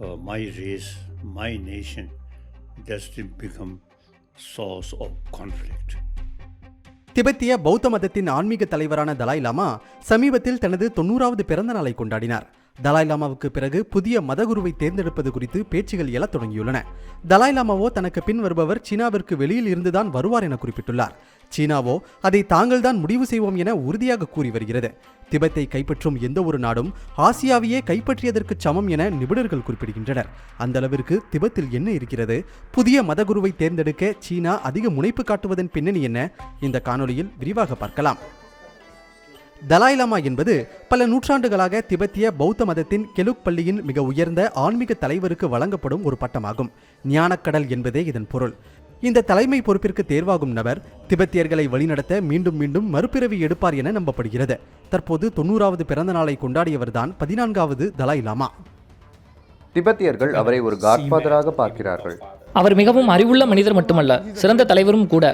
uh, my race, my nation, just become source of conflict. திபெத்திய பௌத்த மதத்தின் ஆன்மீக தலைவரான தலாய் லாமா சமீபத்தில் தனது தொண்ணூறாவது பிறந்த நாளை கொண்டாடினார். தலாய் லாமாவுக்கு பிறகு புதிய மதகுருவை தேர்ந்தெடுப்பது குறித்து பேச்சுகள் எழத் தொடங்கியுள்ளன. தலாய் லாமாவோ தனக்கு பின் வருபவர் சீனாவிற்கு வெளியில் இருந்துதான் வருவார் என குறிப்பிட்டுள்ளார். சீனாவோ அதை தாங்கள்தான் முடிவு செய்வோம் என உறுதியாக கூறி வருகிறது. திபெத்தை கைப்பற்றும் எந்த ஒரு நாடும் ஆசியாவையே கைப்பற்றியதற்கு சமம் என நிபுணர்கள் குறிப்பிடுகின்றனர். அந்த அளவிற்கு திபெத்தில் என்ன இருக்கிறது? புதிய மதகுருவை தேர்ந்தெடுக்க சீனா அதிக முனைப்பு காட்டுவதன் பின்னணி என்ன? இந்த காணொளியில் விரிவாக பார்க்கலாம். தலாய் லாமா என்பது பல நூற்றாண்டுகளாக திபெத்திய பௌத்த மதத்தின் கெலுக் பள்ளியின் மிக உயர்ந்த ஆன்மீக தலைவருக்கு வழங்கப்படும் ஒரு பட்டமாகும். ஞானக்கடல் என்பதே இதன் பொருள். இந்த தலைமை பொறுப்பிற்கு தேர்வாகும் நபர் திபெத்தியர்களை வழிநடத்த மீண்டும் மீண்டும் மறுபிறவி எடுப்பார் என நம்பப்படுகிறது. தற்போது தொண்ணூறாவது பிறந்த நாளை கொண்டாடியவர்தான் பதினான்காவது தலாய் லாமா. திபெத்தியர்கள் அவரை ஒரு காட்ஃபாதராக பார்க்கிறார்கள். அவர் மிகவும் அறிவுள்ள மனிதர் மட்டுமல்ல சிறந்த தலைவரும் கூட.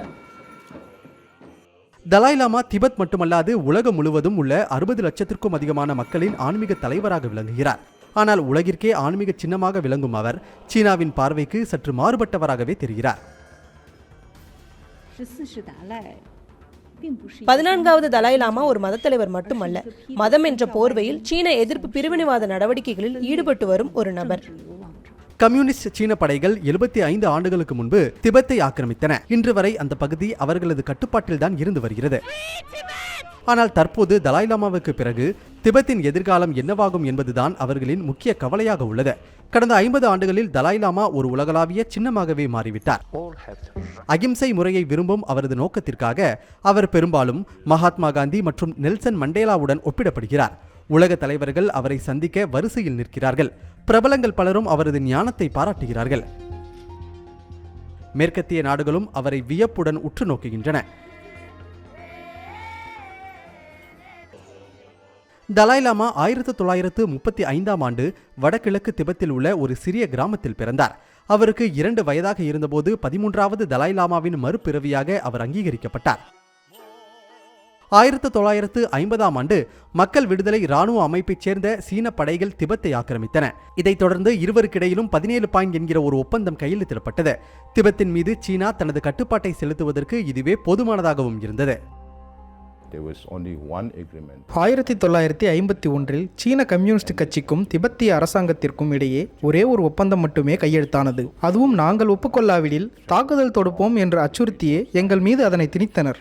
தலாய் லாமா திபெத் மட்டுமல்லாது உலகம் முழுவதும் உள்ள அறுபது லட்சத்திற்கும் அதிகமான மக்களின் ஆன்மீக தலைவராக விளங்குகிறார். ஆனால் உலகிற்கே ஆன்மீக சின்னமாக விளங்கும் அவர் சீனாவின் பார்வைக்கு சற்று மாறுபட்டவராகவே தெரிகிறார். பதினான்காவது தலாய் லாமா ஒரு மதத்தலைவர் மட்டுமல்ல மதம் என்ற போர்வையில் சீன எதிர்ப்பு பிரிவினைவாத நடவடிக்கைகளில் ஈடுபட்டு வரும் ஒரு நபர். கம்யூனிஸ்ட் சீன படைகள் எழுபத்தி ஐந்து ஆண்டுகளுக்கு முன்பு திபெத்தை ஆக்கிரமித்தன. இன்று வரை அந்த பகுதி அவர்களது கட்டுப்பாட்டில்தான் இருந்து வருகிறது. ஆனால் தற்போது தலாய் லாமாவுக்கு பிறகு திபெத்தின் எதிர்காலம் என்னவாகும் என்பதுதான் அவர்களின் முக்கிய கவலையாக உள்ளது. கடந்த ஐம்பது ஆண்டுகளில் தலாய் லாமா ஒரு உலகளாவிய சின்னமாகவே மாறிவிட்டார். அகிம்சை முறையை விரும்பும் அவரது நோக்கத்திற்காக அவர் பெரும்பாலும் மகாத்மா காந்தி மற்றும் நெல்சன் மண்டேலாவுடன் ஒப்பிடப்படுகிறார். உலக தலைவர்கள் அவரை சந்திக்க வரிசையில் நிற்கிறார்கள். பிரபலங்கள் பலரும் அவரது ஞானத்தை பாராட்டுகிறார்கள். மேற்கத்திய நாடுகளும் அவரை வியப்புடன் உற்று நோக்குகின்றன. தலாய் லாமா ஆயிரத்து தொள்ளாயிரத்து முப்பத்தி ஐந்தாம் ஆண்டு வடகிழக்கு திபெத்தில் உள்ள ஒரு சிறிய கிராமத்தில் பிறந்தார். அவருக்கு இரண்டு வயதாக இருந்தபோது பதிமூன்றாவது தலாய் லாமாவின் மறுபிறவியாக அவர் அங்கீகரிக்கப்பட்டார். ஆயிரத்து தொள்ளாயிரத்து ஐம்பதாம் ஆண்டு மக்கள் விடுதலை இராணுவ அமைப்பைச் சேர்ந்த சீன படைகள் திபெத்தை ஆக்கிரமித்தன. இதைத் தொடர்ந்து இருவருக்கிடையிலும் பதினேழு பாயிண்ட் என்கிற ஒரு ஒப்பந்தம் கையெழுத்திடப்பட்டது திபெத்தின் மீது சீனா தனது கட்டுப்பாட்டை செலுத்துவதற்கு இதுவே போதுமானதாகவும் இருந்தது. There was only one agreement. ஆயிரத்தி தொள்ளாயிரத்தி ஐம்பத்தி ஒன்றில் சீன கம்யூனிஸ்ட் கட்சிக்கும் திபெத்திய அரசாங்கத்திற்கும் இடையே ஒரே ஒரு ஒப்பந்தம் மட்டுமே கையெழுத்தானது அதுவும் நாங்கள் ஒப்புக்கொள்ளாவிடில் தாக்குதல் தொடுப்போம் என்று அச்சுறுத்தியே எங்கள் மீது அதனை திணித்தனர்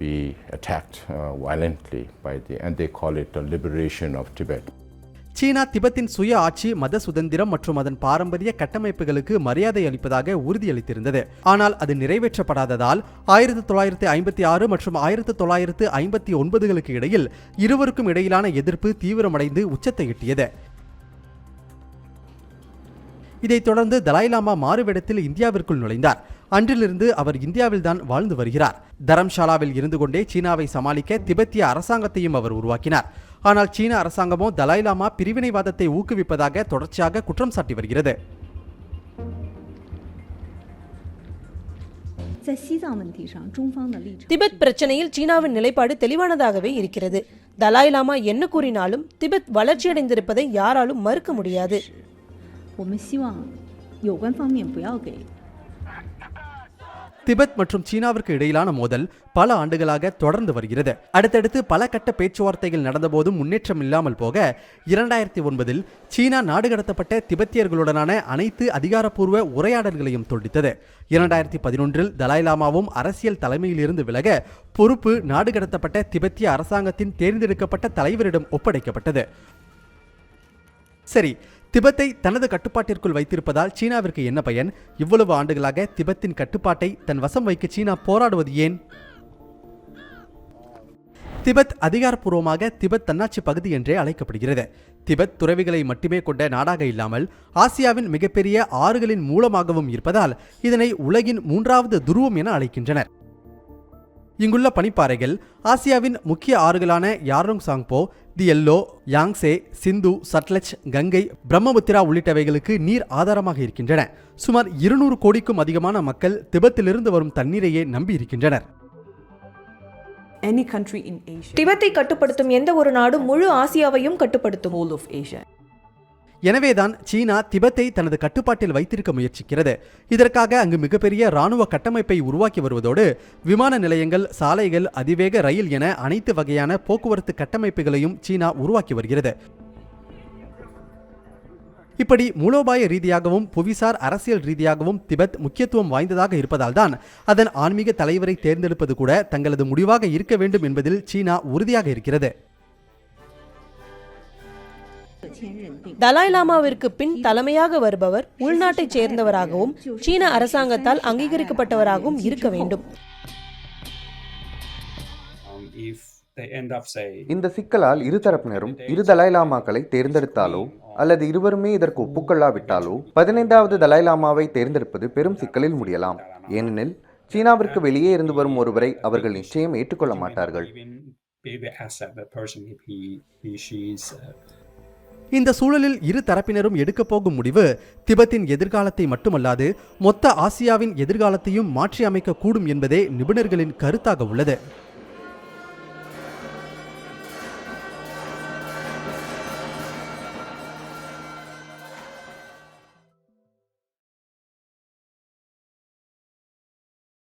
Be attacked uh, violently by the, and they call it the liberation of Tibet. சீனா திபெத்தின் சுய ஆட்சி மத சுதந்திரம் மற்றும் அதன் பாரம்பரிய கட்டமைப்புகளுக்கு மரியாதை அளிப்பதாக உறுதியளித்திருந்தது. ஆனால் அது நிறைவேற்றப்படாததால் ஆயிரத்தி தொள்ளாயிரத்தி ஐம்பத்தி ஆறு மற்றும் ஆயிரத்தி தொள்ளாயிரத்து ஐம்பத்தி ஒன்பதுகளுக்கு இடையில் இருவருக்கும் இடையிலான எதிர்ப்பு தீவிரமடைந்து உச்சத்தை எட்டியது. இதைத் தொடர்ந்து தலாய் லாமா மாறுவேடத்தில் இந்தியாவிற்குள் நுழைந்தார். அன்றிலிருந்து அவர் இந்தியாவில்தான் வாழ்ந்து வருகிறார். தரம்ஷாலாவில் இருந்து கொண்டே சீனாவை சமாளிக்க திபெத்திய அரசாங்கத்தையும் அவர் உருவாக்கினார். ஆனால் சீன அரசாங்கமோ தலாய்லாமா பிரிவினைவாதத்தை ஊக்குவிப்பதாக தொடர்ச்சியாக குற்றம் சாட்டி வருகிறது. திபெத் பிரச்சனையில் சீனாவின் நிலைப்பாடு தெளிவானதாகவே இருக்கிறது. தலாய் லாமா என்ன கூறினாலும் திபெத் வளர்ச்சியடைந்திருப்பதை யாராலும் மறுக்க முடியாது. திபெத் மற்றும் சீனாவிற்கு இடையிலான மோதல் பல ஆண்டுகளாக தொடர்ந்து வருகிறது. அடுத்தடுத்து பல கட்ட பேச்சுவார்த்தைகள் நடந்தபோதும் முன்னேற்றம் இல்லாமல் போக இரண்டாயிரத்தி ஒன்பதில் சீனா நாடு கடத்தப்பட்ட திபெத்தியர்களுடனான அனைத்து அதிகாரப்பூர்வ உரையாடல்களையும் துண்டித்தது. இரண்டாயிரத்தி பதினொன்றில் தலாய்லாமாவும் அரசியல் தலைமையிலிருந்து விலக பொறுப்பு நாடு கடத்தப்பட்ட திபெத்திய அரசாங்கத்தின் தேர்ந்தெடுக்கப்பட்ட தலைவரிடம் ஒப்படைக்கப்பட்டது. சரி திபெத்தை தனது கட்டுப்பாட்டிற்குள் வைத்திருப்பதால் சீனாவிற்கு என்ன பயன்? இவ்வளவு ஆண்டுகளாக திபெத்தின் கட்டுப்பாட்டை தன் வசம் வைக்க சீனா போராடுவது ஏன்? திபெத் அதிகாரப்பூர்வமாக திபெத் தன்னாட்சி பகுதி என்றே அழைக்கப்படுகிறது. திபெத் துறவிகளை மட்டுமே கொண்ட நாடாக இல்லாமல் ஆசியாவின் மிகப்பெரிய ஆறுகளின் மூலமாகவும் இருப்பதால் இதனை உலகின் மூன்றாவது துருவம் என அழைக்கின்றனர். இங்குள்ள பனிப்பாறைகள் ஆசியாவின் முக்கிய ஆறுகளான Yarlung Tsangpo the yellow Yangtze Sindhu Sutlej Ganga Brahmaputra உள்ளிட்டவைகளுக்கு நீர் ஆதாரமாக இருக்கின்றன. சுமார் இருநூறு கோடிக்கும் அதிகமான மக்கள் திபெத்திலிருந்து வரும் தண்ணீரையே நம்பி இருக்கின்றனர். Any country in Asia, திபெத்தை கட்டுப்படுத்தும் எந்த ஒரு நாடும் முழு ஆசியாவையும் கட்டுப்படுத்தும். Whole of Asia. எனவேதான் சீனா திபெத்தை தனது கட்டுப்பாட்டில் வைத்திருக்க முயற்சிக்கிறது. இதற்காக அங்கு மிகப்பெரிய ராணுவ கட்டமைப்பை உருவாக்கி வருவதோடு விமான நிலையங்கள் சாலைகள் அதிவேக ரயில் என அனைத்து வகையான போக்குவரத்து கட்டமைப்புகளையும் சீனா உருவாக்கி வருகிறது. இப்படி மூலோபாய ரீதியாகவும் புவிசார் அரசியல் ரீதியாகவும் திபெத் முக்கியத்துவம் வாய்ந்ததாக இருப்பதால்தான் அதன் ஆன்மீக தலைவரை தேர்ந்தெடுப்பது கூட தங்களது முடிவாக இருக்க வேண்டும் என்பதில் சீனா உறுதியாக இருக்கிறது. தலாய் லாமாவிற்கு பின் தலைமையாக வருபவர் உள்நாட்டைச் சேர்ந்தவராகவும் சீன அரசாங்கத்தால் அங்கீகரிக்கப்பட்டவராகவும் இருக்க வேண்டும். Um, இந்த சிக்கலால் இரு தரப்பினரும் இரு தலாய் லாமாக்களை தேர்ந்தெடுத்தாலோ அல்லது இருவருமே இதற்கு ஒப்புக்கொள்ளாவிட்டாலோ பதினைந்தாவது தலாய் லாமாவை தேர்ந்தெடுப்பது பெரும் சிக்கலில் முடியலாம். ஏனெனில் சீனாவிற்கு வெளியே இருந்து வரும் ஒருவரை அவர்கள் நிச்சயம் ஏற்றுக்கொள்ள மாட்டார்கள். இந்த சூழலில் இரு தரப்பினரும் எடுக்கப் போகும் முடிவு திபெத்தின் எதிர்காலத்தை மட்டுமல்லாது மொத்த ஆசியாவின் எதிர்காலத்தையும் மாற்றி அமைக்கக்கூடும் என்பதே நிபுணர்களின் கருத்தாக உள்ளது.